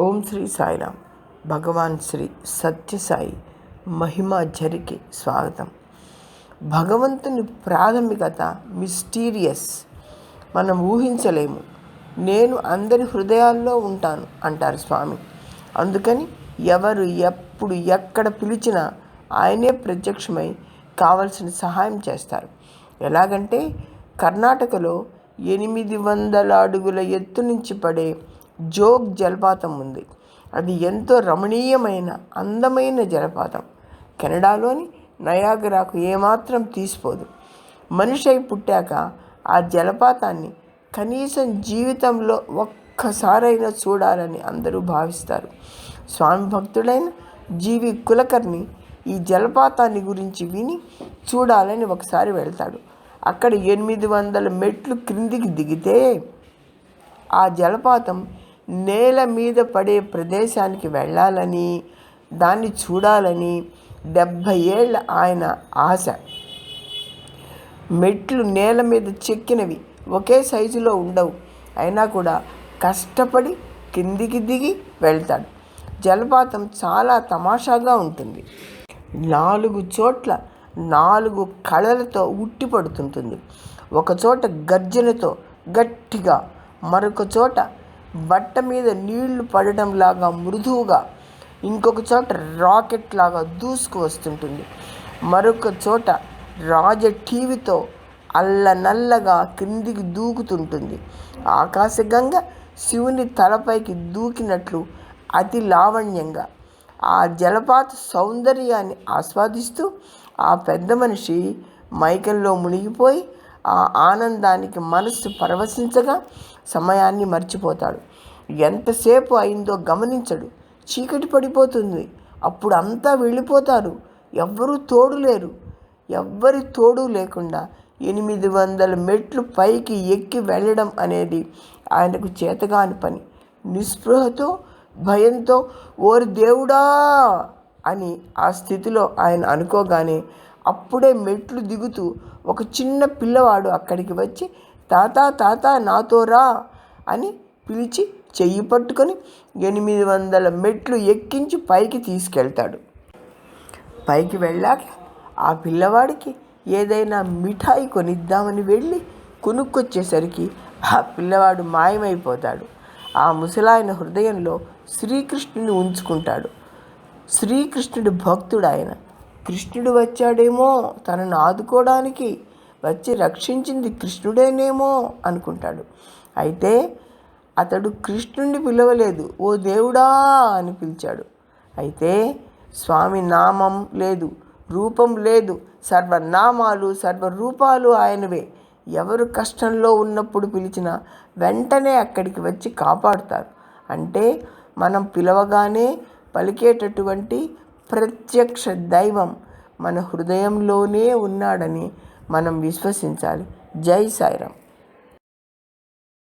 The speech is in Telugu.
ఓం శ్రీ సాయిరామ్. భగవాన్ శ్రీ సత్యసాయి మహిమ జరికి స్వాగతం. భగవంతుని ప్రాథమికత మిస్టీరియస్. మనం ఊహించలేము. నేను అందరి హృదయాల్లో ఉంటాను అంటారు స్వామి. అందుకని ఎవరు ఎప్పుడు ఎక్కడ పిలిచినా ఆయనే ప్రత్యక్షమై కావలసిన సహాయం చేస్తారు. ఎలాగంటే కర్ణాటకలో ఎనిమిది వందల అడుగుల ఎత్తు నుంచి పడే జోగ్ జలపాతం ఉంది. అది ఎంతో రమణీయమైన అందమైన జలపాతం. కెనడాలోని నయాగరాకు ఏమాత్రం తీసిపోదు. మనిషి అయి పుట్టాక ఆ జలపాతాన్ని కనీసం జీవితంలో ఒక్కసారైనా చూడాలని అందరూ భావిస్తారు. స్వామి భక్తుడైన జీవి కులకర్ణి ఈ జలపాతాన్ని గురించి విని చూడాలని ఒకసారి వెళ్తాడు. అక్కడ ఎనిమిది వందల మెట్లు క్రిందికి దిగితే ఆ జలపాతం నేల మీద పడే ప్రదేశానికి వెళ్ళాలని దాన్ని చూడాలని డెబ్భై ఏళ్ళ ఆయన ఆశ. మెట్లు నేల మీద చెక్కినవి ఒకే సైజులో ఉండవు. అయినా కూడా కష్టపడి కిందికి దిగి వెళ్తాడు. జలపాతం చాలా తమాషాగా ఉంటుంది. నాలుగు చోట్ల నాలుగు కళలతో ఉట్టిపడుతుంటుంది ఒకచోట గర్జనతో గట్టిగా మరొక చోట బట్ట మీద నీళ్ళు పడడంలాగా మృదువుగా ఇంకొక చోట రాకెట్ లాగా దూసుకు వస్తుంటుంది. మరొక చోట రాజ టీవీతో అల్లనల్లగా క్రిందికి దూకుతుంటుంది. ఆకాశగంగ శివుని తలపైకి దూకినట్లు అతి లావణ్యంగా ఆ జలపాత సౌందర్యాన్ని ఆస్వాదిస్తూ ఆ పెద్ద మనిషి మైకల్లో మునిగిపోయి ఆ ఆనందానికి మనస్సు పరవశించగా సమయాన్ని మర్చిపోతాడు. ఎంతసేపు అయిందో గమనించడు. చీకటి పడిపోతుంది. అప్పుడు అంతా వెళ్ళిపోతారు. ఎవ్వరూ తోడు లేరు. ఎవ్వరి తోడు లేకుండా ఎనిమిది వందల మెట్లు పైకి ఎక్కి వెళ్ళడం అనేది ఆయనకు చేతగాని పని. నిస్పృహతో భయంతో ఓరి దేవుడా అని ఆ స్థితిలో ఆయన అనుకోగానే అప్పుడే మెట్లు దిగుతూ ఒక చిన్న పిల్లవాడు అక్కడికి వచ్చి తాత తాత నాతో రా అని పిలిచి చెయ్యి పట్టుకొని ఎనిమిది వందల మెట్లు ఎక్కించి పైకి తీసుకెళ్తాడు. పైకి వెళ్ళాక ఆ పిల్లవాడికి ఏదైనా మిఠాయి కొనిద్దామని వెళ్ళి కొనుక్కొచ్చేసరికి ఆ పిల్లవాడు మాయమైపోతాడు. ఆ ముసలాయన హృదయంలో శ్రీకృష్ణుని ఉంచుకుంటాడు. శ్రీకృష్ణుడు భక్తుడు ఆయన. కృష్ణుడు వచ్చాడేమో తనను ఆదుకోవడానికి వచ్చి రక్షించింది కృష్ణుడేనేమో అనుకుంటాడు. అయితే అతడు కృష్ణుడిని పిలవలేదు. ఓ దేవుడా అని పిలిచాడు. అయితే స్వామి నామం లేదు రూపం లేదు సర్వనామాలు సర్వరూపాలు ఆయనవే. ఎవరు కష్టంలో ఉన్నప్పుడు పిలిచినా వెంటనే అక్కడికి వచ్చి కాపాడుతారు. అంటే మనం పిలవగానే పలికేటటువంటి ప్రత్యక్ష దైవం మన హృదయంలోనే ఉన్నాడని మనం విశ్వసించాలి. జై సాయిరామ్.